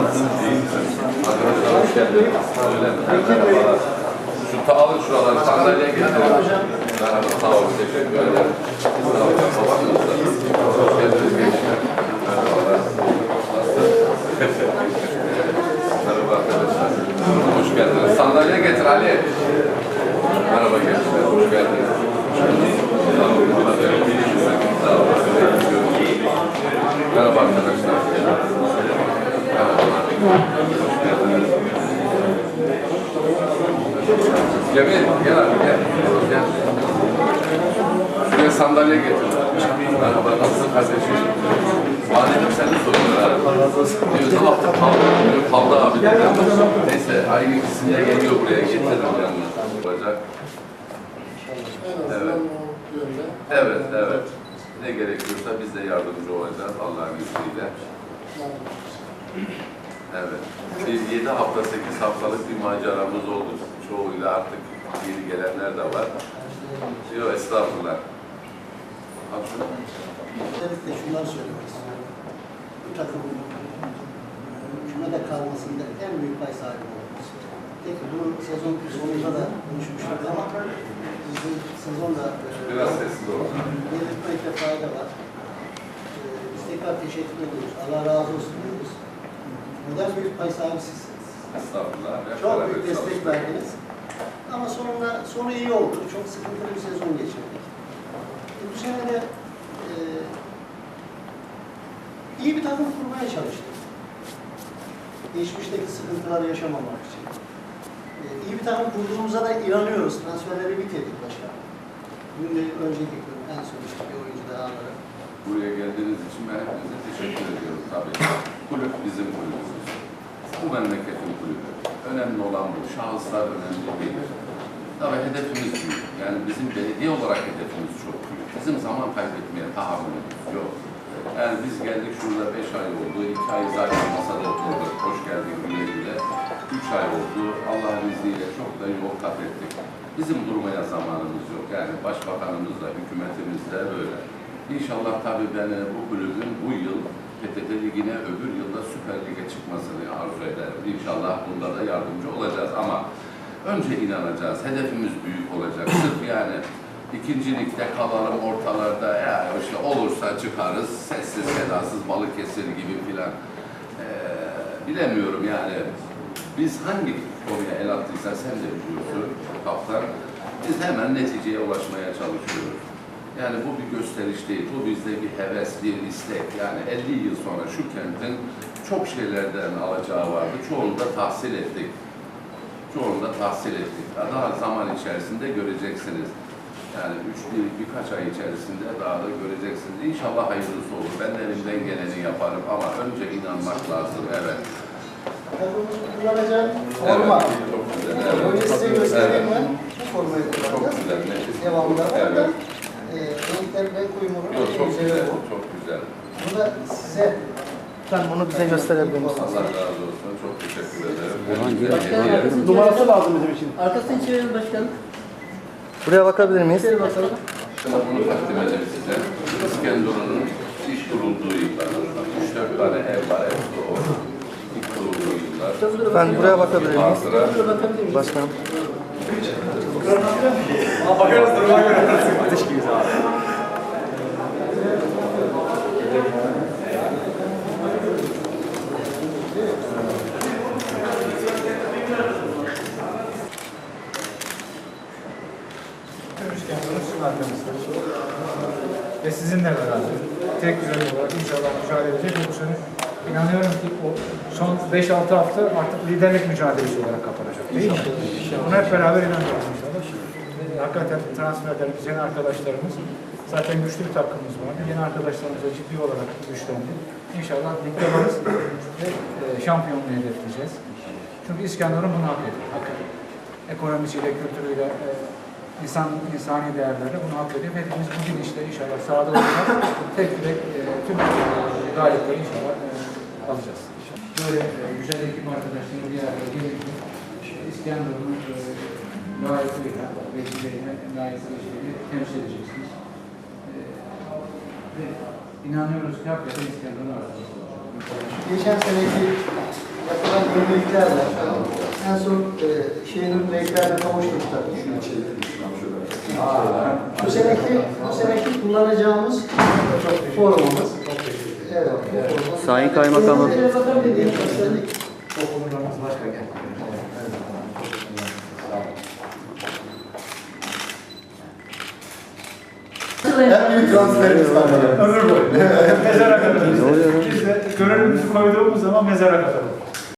Misiniz? Arkadaşlar hoş geldiniz. Merhabalar. Şu ta alın şuraları sandalyeye getirin. Merhaba, sağ olun. Teşekkür ederim. Sağ olun. Babam nasıl? Hoş geldiniz gençler. Merhabalar. Nasılsınız? Merhaba arkadaşlar. Hoş geldiniz. Sandalye getir Ali. Merhaba gençler. Hoş geldiniz. Sağ olun. Sağ olun. Merhaba arkadaşlar. Cemil gel abi gel. Gel. Şuraya sandalye getir. Merhaba nasılsın kardeşim? Madem seni soruyorlar. Diyor sabah kaldı. Diyor kaldı abi dedim. Neyse aynı ikisini de geliyor buraya getiririm yanına. Olacak. Evet. Evet, evet. Ne gerekiyorsa biz de yardımcı olacağız Allah'ın izniyle. Evet. Bir yedi hafta, sekiz haftalık bir maceramız oldu. Çoğuyla artık yeni gelenler de var. Yok estağfurullah. Özellikle şunları söylemek istiyorum. Bu takımın kümede kalmasında en büyük pay sahibi olması. Peki bunu sezon ama bizim sezonda Biraz sessiz olun. belirtmekte fayda var. Ee, Biz tekrar teşekkür ediyoruz. Allah razı olsun diyoruz. Neden büyük pay sahibi sizsiniz? Estağfurullah. Çok büyük destek verdiniz. Ama sonunda sonu iyi oldu. Çok sıkıntılı bir sezon geçirdik. E, bu sene de e, iyi bir takım kurmaya çalıştık. Geçmişteki sıkıntıları yaşamamak için. E, iyi bir takım kurduğumuza da inanıyoruz. Transferleri bitirdik başkanım. De önceki gün en. Buraya geldiğiniz için ben hepinize teşekkür ediyorum tabii. Kulüp bizim kulübümüz. Bu memleketin kulübü. Önemli olan bu. Şahıslar önemli değil. Tabii hedefimiz büyük. Yani bizim belediye olarak hedefimiz çok büyük. Bizim zaman kaybetmeye tahammülümüz yok. Yani biz geldik şurada beş ay oldu. iki ay zaten masada oturduk. Hoş geldin güle güle. Üç ay oldu. Allah'ın izniyle çok da yol kat ettik. Bizim durmaya zamanımız yok. Yani başbakanımız da, hükümetimiz de böyle. İnşallah tabii ben e, bu kulübün bu yıl PTT Ligi'ne öbür yılda Süper Lig'e çıkmasını arzu ederim. İnşallah bunda da yardımcı olacağız ama önce inanacağız. Hedefimiz büyük olacak. Sırf yani ikincilikte kalalım ortalarda ya işte olursa çıkarız sessiz sedasız Balıkesir gibi filan. Ee, bilemiyorum yani. Biz hangi konuya el attıysa sen de biliyorsun kaptan. Biz hemen neticeye ulaşmaya çalışıyoruz. Yani bu bir gösteriş değil, bu bizde bir heves, bir istek. Yani 50 yıl sonra şu kentin çok şeylerden alacağı vardı. Çoğunu da tahsil ettik. Çoğunu da tahsil ettik. Daha zaman içerisinde göreceksiniz. Yani üç, bir, birkaç ay içerisinde daha da göreceksiniz. İnşallah hayırlısı olur. Ben de elimden geleni yaparım ama önce inanmak lazım. Evet. Forma. Evet, çok güzel. Formayı size Evet. göstereyim evet. ben. Bu formayı Çok kullanacağız. güzel. Devamında Evet. orada e, renkler Yok, çok güzel bu. Çok güzel. Bu da size Sen bunu bize gösterebilir misin? Allah razı olsun. Çok teşekkür ederim. Numarası lazım bizim için. Arkasını çevirin başkanım. Buraya bakabilir miyiz? Çevirin bakalım. Şimdi bunu takdim edeyim size. İskenderun'un ilk kurulduğu yıllar. Üç dört tane ev var o. Yıllar. Ben buraya bakabilir miyim? Hatıra. Şuraya bakabilir miyim? Başkanım. Görüşkenleriniz sizin arkanızda. Ve sizinle beraber tek yürek olarak inşallah mücadele edeceğiz. Bu sene inanıyorum ki o son 5-6 hafta artık liderlik mücadelesi olarak kapanacak. Değil mi? Bunu hep beraber inanıyoruz inşallah. Ee, Hakikaten transferlerimiz, yeni arkadaşlarımız zaten güçlü bir takımımız var. Yeni arkadaşlarımıza ciddi olarak güçlendi. İnşallah ligde varız ve e, şampiyonluğu hedefleyeceğiz. Çünkü İskenderun bunu hak ediyor. Hakikaten. Ekonomisiyle, kültürüyle, e, insan insani değerlerle bunu hak ediyor. Hepimiz bugün işte inşallah sahada olacak. Tek yürek e, tüm galipleri inşallah e, alacağız. Böyle e, güzel ekip arkadaşlarımız bir araya gelince İskenderun'un e, layıkıyla, vesileyle layıkıyla temsil edeceksiniz. E, İnanıyoruz ki hakikaten İskenderun öğrenci. Geçen seneki yapılan yeniliklerle en son e, şehrin renklerine kavuştuk tabii. Bu seneki, bu seneki kullanacağımız formamız. Evet. forma. Sayın Kaymakamım. En büyük transferimiz var. Ömür boyu. mezara kadar. Biz de gönüllümüzü koyduğumuz zaman mezara kadar.